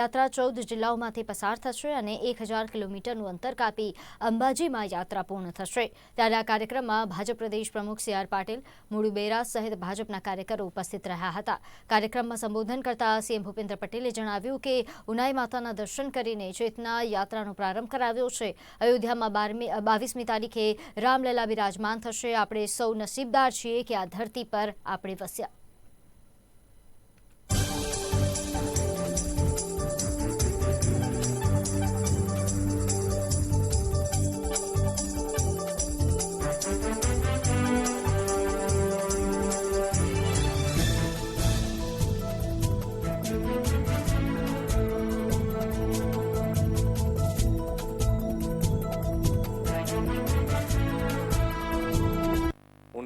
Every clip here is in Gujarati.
યાત્રા ચૌદ જિલ્લાઓમાંથી પસાર થશે અને એક હજાર કિલોમીટરનું અંતર કાપી અંબાજીમાં યાત્રા પૂર્ણ થશે. ત્યારે આ કાર્યક્રમમાં ભાજપ પ્રદેશ પ્રમુખ સી આર પાટીલ, મુળુ બેરા સહિત ભાજપના કાર્યકરો ઉપસ્થિત રહ્યા હતા. કાર્યક્રમમાં સંબોધન કરતા સીએમ ભૂપેન્દ્ર પટેલે જણાવ્યું કે ઉનાઈ માતાના દર્શન કરીને ચેતના યાત્રાનો પ્રારંભ કરાવ્યો છે. અયોધ્યામાં બારમી બાવીસમી તારીખે રામલલા બિરાજમાન થશે. આપણે સૌ નસીબદાર છીએ કે આ ધરતી પર આપણે વસ્યા.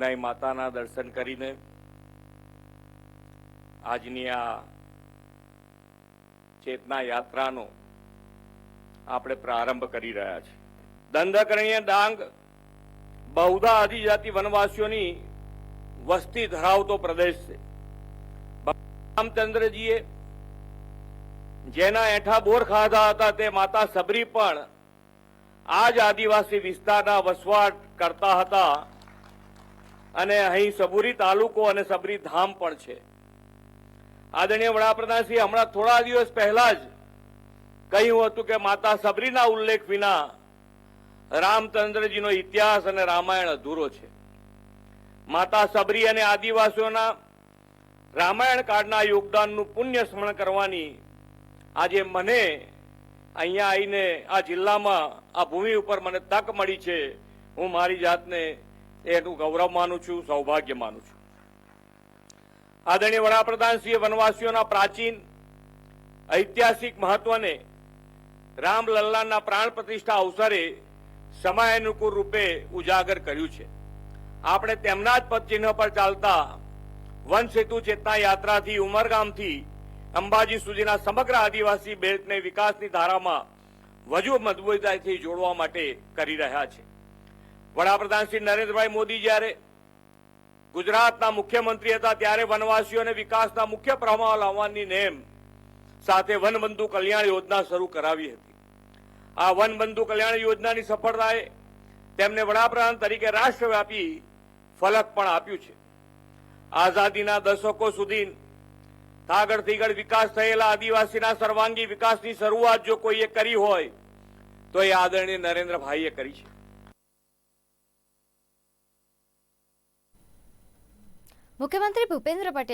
ઉનાઈ માતાના દર્શન કરીને આજની આ ચેતના યાત્રાનો આપણે પ્રારંભ કરી રહ્યા છે. દંડકરણીય ડાંગ બહુધા આદિજાતિ વનવાસીઓની વસ્તી ધરાવતો પ્રદેશ છે. રામચંદ્રજીએ જેના એઠા બોર ખાધા હતા તે માતા સબરી પણ આ જ આદિવાસી વિસ્તારના વસવાટ કરતા હતા. અને અહીં સબુરી તાલુકો અને સબરી ધામ પણ છે. આદરણીય વડાપ્રધાનશ્રી હમણાં થોડા દિવસ પહેલા જ કહ્યું હતું કે માતા સબરીના ઉલ્લેખ વિના રામચંદ્રજીનો ઇતિહાસ અને રામાયણ અધૂરો છે. માતા સબરી અને આદિવાસીઓના રામાયણ કાળના યોગદાનનું પુણ્ય સ્મરણ કરવાની આજે મને અહીંયા આવીને આ જિલ્લામાં આ ભૂમિ ઉપર મને તક મળી છે. હું મારી જાતને એનું ગૌરવ માનું છું સૌભાગ્ય માનું છું. આદરણીય વડાપ્રધાન શ્રી વનવાસીઓના પ્રાચીન, ઐતિહાસિક મહત્વને રામલલ્લાના પ્રાણ પ્રતિષ્ઠા અવસરે સમયાનુકૂળ રૂપે ઉજાગર કર્યું છે. આપણે તેમના જ પદચિહ્ન પર ચાલતા વન સેતુ ચેતના યાત્રાથી ઉમરગામથી અંબાજી સુધીના સમગ્ર આદિવાસી બેલ્ટને વિકાસની ધારામાં વધુ મજબૂતાઈથી જોડવા માટે કરી રહ્યા છે. વડાપ્રધાન શ્રી નરેન્દ્રભાઈ મોદી જ્યારે ગુજરાતના મુખ્યમંત્રી હતા, ત્યારે વનવાસીઓને વિકાસના મુખ્ય પ્રવાહ લાવવાની નેમ સાથે વનબંધુ કલ્યાણ યોજના શરૂ કરાવી હતી. આ વનબંધુ કલ્યાણ યોજનાની સફળતાએ તેમને વડાપ્રધાન તરીકે રાષ્ટ્રવ્યાપી ફલક પણ આપ્યું છે. આઝાદીના દશકો સુધી થાગડ થીગડ વિકાસ થયેલા આદિવાસીના સર્વાંગી વિકાસની શરૂઆત જો કોઈએ કરી હોય, તો એ આદરણીય નરેન્દ્રભાઈએ કરી છે. મુખ્યમંત્રી ભૂપેન્દ્ર પટેલ